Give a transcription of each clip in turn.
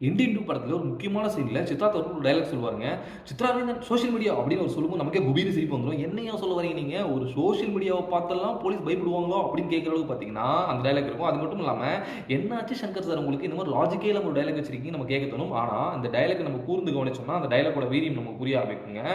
Indian two படத்தில் ஒரு முக்கியமான சீனில் சித்ரா தருண் ஒரு டைலாக் சொல்லுவாருங்க. சித்ரா சோஷியல் மீடியா அப்படின்னு ஒரு சொல்லும்போது நமக்கே குபீர் சிரிப்பு வந்துடும் என்னையா சொல்ல வரீங்க நீங்கள் ஒரு சோஷியல் மீடியாவை பார்த்தெல்லாம் போலீஸ் பயப்படுவாங்களோ அப்படின்னு கேட்குற அளவுக்கு பார்த்தீங்கன்னா அந்த டைலாக் இருக்கும். அது மட்டும் இல்லாமல் என்னாச்சு சங்கர் சார் உங்களுக்கு? இந்த மாதிரி லாஜிக்கே இல்லாமல் ஒரு டைலாக் வச்சிருக்கீங்க நம்ம கேட்க தோணும். ஆனால் அந்த டைலாக் நம்ம கூர்ந்து கவனிச்சோம்னா அந்த டைலாக்கோட வீரியம் நமக்கு புரிய ஆரம்பிக்குங்க.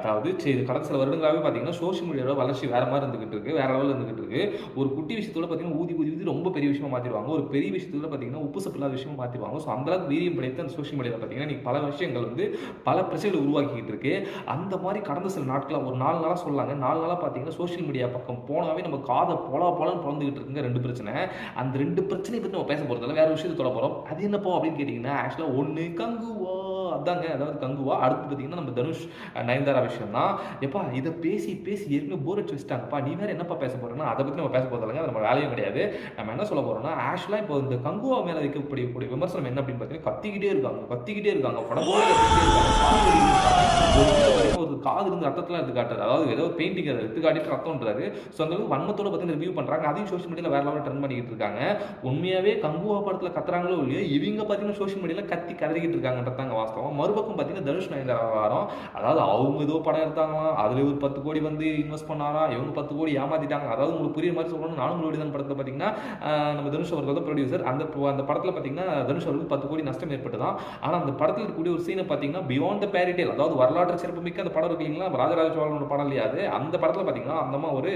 அதாவது சரி கடந்த சில வருடங்களாகவே பார்த்தீங்கன்னா சோஷியல் மீடியாவோட வளர்ச்சி வேற மாதிரி இருந்துகிட்டு இருக்கு. வேற லெவலில் இருந்துகிட்டு இருக்கு. ஒரு குட்டி விஷயத்தோட பார்த்தீங்கன்னா ஊதி ஊதி ஊதி ரொம்ப பெரிய விஷயமா மாற்றிடுவாங்க ஒரு பெரிய விஷயத்தோட பார்த்தீங்கன்னா உப்பு சப்பில்லாத விஷயமா மாற்றிடுவாங்க ஸோ அந்த அளவுக்கு வீரியம் படைத்த அந்த சோஷியல் மீடியாவில் பார்த்தீங்கன்னா இன்னைக்கு பல விஷயங்கள் வந்து பல பிரச்சனைகளை உருவாக்கிக்கிட்டு இருக்கு. அந்த மாதிரி கடந்த சில நாட்களாக ஒரு நாலு நாளாக சொல்லாங்க. நாலு நாளாக பார்த்தீங்கன்னா சோஷியல் மீடியா பக்கம் போனாவே நம்ம காதை போலா போலான்னு பிறந்துகிட்டு இருக்குங்க ரெண்டு பிரச்சனை. அந்த ரெண்டு பிரச்சனையை பற்றி நம்ம பேச போகிறதில்ல வேறு விஷயத்தை தொட போகிறோம் அது என்னப்போ அப்படின்னு கேட்டிங்கன்னா ஆக்சுவலாக ஒன்று கங்குவா. அதாங்க. அதாவது கங்குவா. அடுத்து பார்த்தீங்கன்னா நம்ம தனுஷ் நயன்தாரா விஷயம் தான் எப்பா இதை பேசி பேசி ஏற்கனவே போர் அடிச்சு வச்சுட்டாங்கப்பா. நீ வேறு என்னப்பா பேச போகிறேன்னா அதை பற்றி நம்ம பேச போகிறதில்லைங்க அது நம்ம வேலையும் கிடையாது. நம்ம என்ன சொல்ல போகிறோம்னா ஆக்சுவலாக இப்போ இந்த கங்குவா மேலே வைக்கக்கூடிய விமர்சனம் என்ன அப்படின்னு பார்த்தீங்கன்னா கத்திக்கிட்டே இருக்காங்க கத்திக்கிட்டே இருக்காங்க படம் இருக்காங்க சாமி இருக்காங்க. ஒரு வீடியோ வரைக்கும் ஒரு காது இருந்து ரத்தத்தெல்லாம் எடுத்து காட்டுறாரு. அதாவது ஏதோ பெயிண்டிங் அதை எடுத்து காட்டிட்டு ரத்தம்ன்றாரு. ஸோ அந்த அளவுக்கு வன்மத்தோட பார்த்தீங்கன்னா ரிவ்யூ பண்ணுறாங்க அதையும் சோஷியல் மீடியாவில் வேற லெவலில் ட்ரெண்ட் பண்ணிக்கிட்டு இருக்காங்க. உண்மையாவே கங்குவா படத்தில் கத்துறாங்களோ இல்லையோ இவங்க பார்த்தீங்கன்னா சோஷியல் மீடியாவில் கத்தி கதறிக்கிட்டு இருக்காங்கன்றதாங்க வாஸ்தவம். மறுபக்கம் பார்த்தீங்கன்னா தனுஷ் நயன்தாரா வாரம். அதாவது அவங்க ஏதோ படம் எடுத்தாங்களாம். அதில் ஒரு பத்து கோடி வந்து இன்வெஸ்ட் பண்ணாரா இவங்க பத்து கோடி ஏமாத்திட்டாங்க. அதாவது உங்களுக்கு புரியுற மாதிரி சொல்லணும் நானும் கோடி தான் படத்தில் பார்த்தீங்கன்னா நம்ம தனுஷ் அவர்கள் தான் ப்ரொடியூசர் அந்த அந்த படத்தில் பார்த்தீங்கன்னா தனுஷ் அவர்களுக்கு பத்து கோடி நஷ்டம் ஏற்பட்டுதான். ஆனால் அந்த படத்தில் இருக்கக்கூடிய ஒரு சீனை பார்த்தீங்கன்னா பியாண்ட் த பேரிட்டேல் அதாவது வரலாற்று சிறப்புமிக்க அந்த படம் இருக்கு இல்லைங்களா ராஜராஜ சோழனோட படம் இல்லையா அது? அந்த படத்தில் பார்த்தீங்கன்னா அந்த அம்மா ஒரு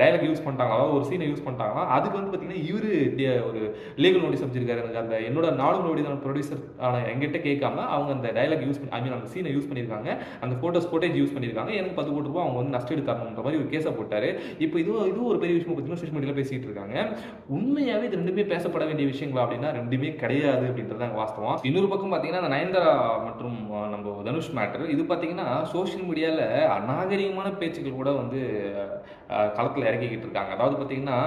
டைலாக் யூஸ் பண்ணிட்டாங்களா? அதாவது ஒரு சீனை யூஸ் பண்ணிட்டாங்கன்னா அதுக்கு வந்து பார்த்தீங்கன்னா இவரு ஒரு லீகல் நோட்டீஸ் அமைச்சிருக்காரு. எனக்கு அந்த என்னோட நாலு நோடி ப்ரொடியூசர் ஆனால் எங்கிட்ட கேட்காம அவங்க அந்த டைலாக் யூஸ் பண்ணி ஐ மீன் அந்த சீனை யூஸ் பண்ணியிருக்காங்க. அந்த ஃபோட்டோஸ் ஃபோட்டேஜ் யூஸ் பண்ணியிருக்காங்க. எனக்கு பத்து கோடி ரூபாய் அவங்க வந்து நஷ்டம் எடுத்தாங்கன்ற மாதிரி ஒரு கேஸை போட்டார். இப்போ இதுவும் இதுவும் ஒரு பெரிய விஷயம் பார்த்தீங்கன்னா சோஷியல் மீடியாவில் பேசிட்டு இருக்காங்க. உண்மையாகவே இது ரெண்டுமே பேசப்பட வேண்டிய விஷயங்களா அப்படின்னா ரெண்டுமே கிடையாது அப்படின்றது தான் வாஸ்தவம். இன்னொரு பக்கம் பார்த்தீங்கன்னா அந்த நயன்தாரா மற்றும் நம்ம தனுஷ் மேட்டர் இது பார்த்தீங்கன்னா சோஷியல் மீடியாவில் அநாகரிகமான பேச்சுக்கள் கூட வந்து களத்தில் இறக்கிக்கிட்டு இருக்காங்க. அதாவது பார்த்தீங்கன்னா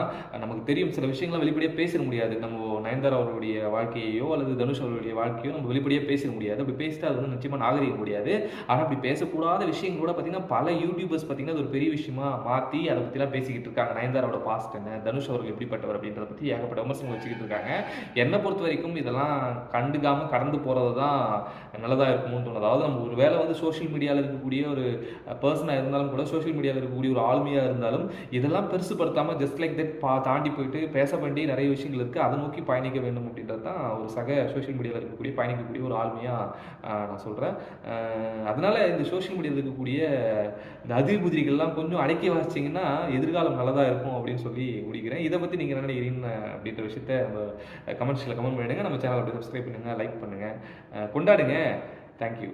நமக்கு தெரியும் சில விஷயங்களை வெளிப்படையாக பேசிட முடியாது. நம்ம நயன்தாரா அவர்களுடைய வாழ்க்கையோ அல்லது தனுஷ் அவர்களுடைய வாழ்க்கையோ நம்ம வெளிப்படையாக பேசிட முடியாது. அப்படி பேசிட்டு அது வந்து நிச்சயமாக நாகரிகம் முடியாது. ஆனால் அப்படி பேசக்கூடாத விஷயங்கள் கூட பார்த்தீங்கன்னா பல யூடியூபர்ஸ் பார்த்தீங்கன்னா அது ஒரு பெரிய விஷயமா மாற்றி அதை பற்றிலாம் பேசிக்கிட்டு இருக்காங்க. நயன்தாராவோட பாஸ்ட் என்ன தனுஷ் அவர்கள் எப்படிப்பட்டவர் அப்படின்றத பற்றி ஏகப்பட்ட விமர்சனம் வச்சுக்கிட்டு இருக்காங்க. என்னை பொறுத்த வரைக்கும் இதெல்லாம் கண்டுக்காமல் கடந்து போகிறது தான் நல்லதாக இருக்கும்னு தோணுது. அதாவது நம்ம ஒரு வேளை வந்து சோஷியல் மீடியாவில் இருக்கக்கூடிய ஒரு பர்சனாக இருந்தாலும் கூட சோஷியல் மீடியாவில் இருக்கக்கூடிய ஒரு ஆளுமையாக இருந்தாலும் இதெல்லாம் பெருசுப்படுத்தாமல் ஜஸ்ட் லைக் தட் பா தாண்டி போயிட்டு பேச வேண்டிய நிறைய விஷயங்கள் இருக்குது அதை நோக்கி பயணிக்க வேண்டும் அப்படின்றது தான் ஒரு சக சோஷியல் மீடியாவில் இருக்கக்கூடிய பயணிக்கக்கூடிய ஒரு ஆளுமையாக நான் சொல்கிறேன் அதனால் இந்த சோஷியல் மீடியாவில் இருக்கக்கூடிய இந்த அதிர்புதிரிகள்லாம் கொஞ்சம் அடக்கி வாசிச்சிங்கன்னா எதிர்காலம் நல்லதாக இருக்கும் அப்படின்னு சொல்லி முடிக்கிறேன். இதை பற்றி நீங்கள் என்ன நினைக்கிறீங்க அப்படின்ற விஷயத்த நம்ம கமெண்ட்ஸில் கமெண்ட் பண்ணிடுங்க. நம்ம சேனல் அப்படியே சப்ஸ்கிரைப் பண்ணுங்கள் லைக் பண்ணுங்கள் கொண்டாடுங்க. தேங்க்யூ